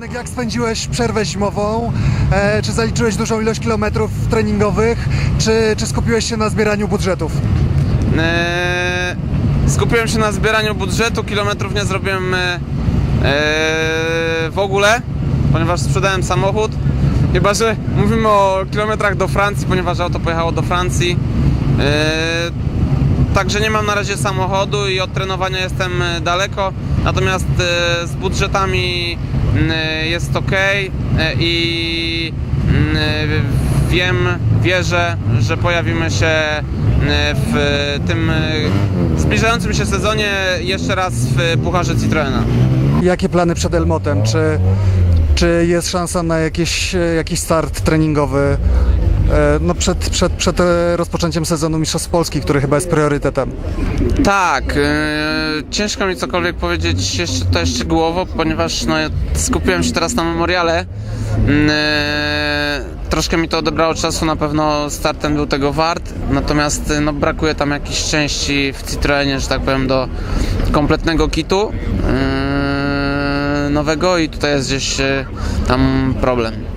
Jak spędziłeś przerwę zimową? E, czy zaliczyłeś dużą ilość kilometrów treningowych? Czy, czy skupiłeś się na zbieraniu budżetów? Eee, skupiłem się na zbieraniu budżetu, kilometrów nie zrobiłem e, e, w ogóle, ponieważ sprzedałem samochód. Chyba, że mówimy o kilometrach do Francji, ponieważ auto pojechało do Francji. E, także nie mam na razie samochodu i od trenowania jestem e, daleko. Natomiast e, z budżetami e, jest ok i m, e, wiem, wierzę, że pojawimy się e, w tym e, zbliżającym się sezonie jeszcze raz w Pucharze Citroena. Jakie plany przed Elmotem? Czy, czy jest szansa na jakiś, e, jakiś start treningowy e, no przed, przed, przed e, rozpoczęciem sezonu Mistrzostw Polski, który chyba jest priorytetem? Tak, e, ciężko mi cokolwiek powiedzieć jeszcze tutaj szczegółowo, ponieważ no, ja skupiłem się teraz na memoriale. Mm, e, troszkę mi to odebrało czasu, na pewno startem był tego wart, natomiast e, no, brakuje tam jakichś części w Citroenie, że tak powiem, do kompletnego kitu e, nowego i tutaj jest gdzieś e, tam problem.